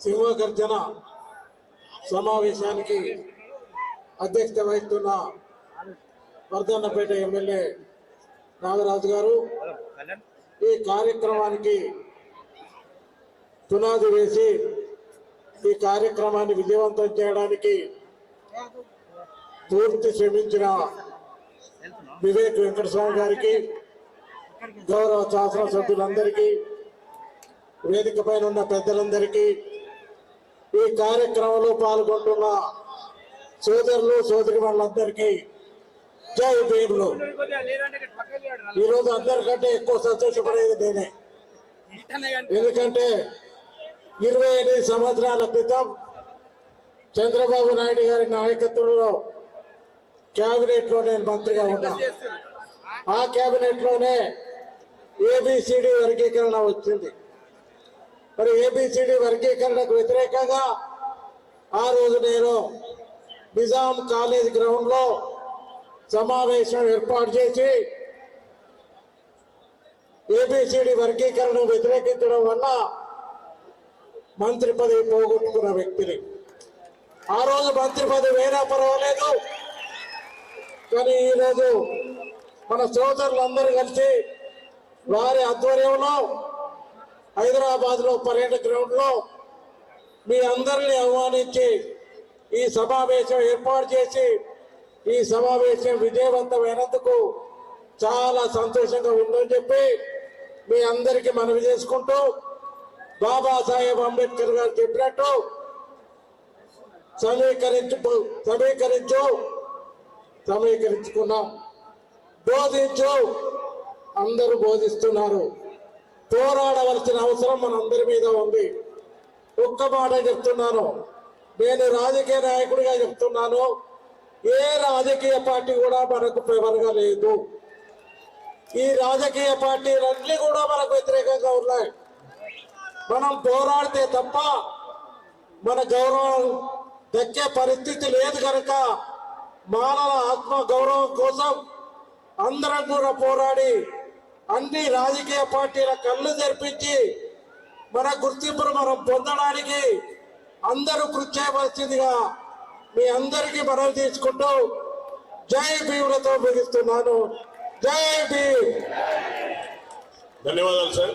సింహగర్జన సమావేశానికి అధ్యక్షత వహిస్తున్న వర్ధన్నపేట ఎమ్మెల్యే నాగరాజు గారు. ఈ కార్యక్రమానికి పునాది వేసి ఈ కార్యక్రమాన్ని విజయవంతం చేయడానికి పూర్తి శ్రమించిన వివేక్ వెంకటస్వామి గారికి గౌరవ శాసనసభ్యులందరికీ వేదిక పైన ఉన్న పెద్దలందరికీ ఈ కార్యక్రమంలో పాల్గొంటున్న సోదరులు సోదరి వాళ్ళందరికీ జై భీములు. ఈరోజు అందరికంటే ఎక్కువ సంతోషపడేది నేనే. ఎందుకంటే ఇరవై ఎనిమిది సంవత్సరాల క్రితం చంద్రబాబు నాయుడు గారి నాయకత్వంలో కేబినెట్లో నేను మంత్రిగా ఉన్నా. ఆ కేబినెట్లోనే ఏబిసిడి వర్గీకరణ వచ్చింది. మరి ఏబిసిడి వర్గీకరణకు వ్యతిరేకంగా ఆ రోజు నేను నిజాం కాలేజ్ గ్రౌండ్లో సమావేశం ఏర్పాటు చేసి ఏబిసిడి వర్గీకరణను వ్యతిరేకించడం వల్ల మంత్రి పదవి పోగొట్టుకున్న వ్యక్తిని. ఆ రోజు మంత్రి పదవి వేరే పర్వాలేదు. కానీ ఈరోజు మన సోదరులందరూ కలిసి వారి ఆధ్వర్యంలో హైదరాబాద్లో పర్యటన గ్రౌండ్లో మీ అందరిని ఆహ్వానించి ఈ సమావేశం ఏర్పాటు చేసి ఈ సమావేశం విజయవంతమైనందుకు చాలా సంతోషంగా ఉందని చెప్పి మీ అందరికీ మనవి చేసుకుంటూ బాబాసాహెబ్ అంబేద్కర్ గారు చెప్పినట్టు సమీకరించు సమీకరించు సమీకరించుకున్నాం. బోధించు అందరూ బోధిస్తున్నారు. పోరాడవలసిన అవసరం మనందరి మీద ఉంది. ఒక్క మాట చెప్తున్నాను. నేను రాజకీయ నాయకుడిగా చెప్తున్నాను. ఏ రాజకీయ పార్టీ కూడా మనకు ఫేవర్గా లేదు. ఈ రాజకీయ పార్టీలన్నీ కూడా మనకు వ్యతిరేకంగా ఉన్నాయి. మనం పోరాడితే తప్ప మన గౌరవం దక్కే పరిస్థితి లేదు కనుక మానవ ఆత్మ గౌరవం కోసం అందరం కూడా పోరాడి అన్ని రాజకీయ పార్టీల కళ్ళు తెరిపించి మన గుర్తింపును మనం పొందడానికి అందరూ కృషి చేయవలసిందిగా మీ అందరికీ మనవి తీసుకుంటూ జై భీములతో ముగిస్తున్నాను. జై భీ ధన్యవాదాలు సార్.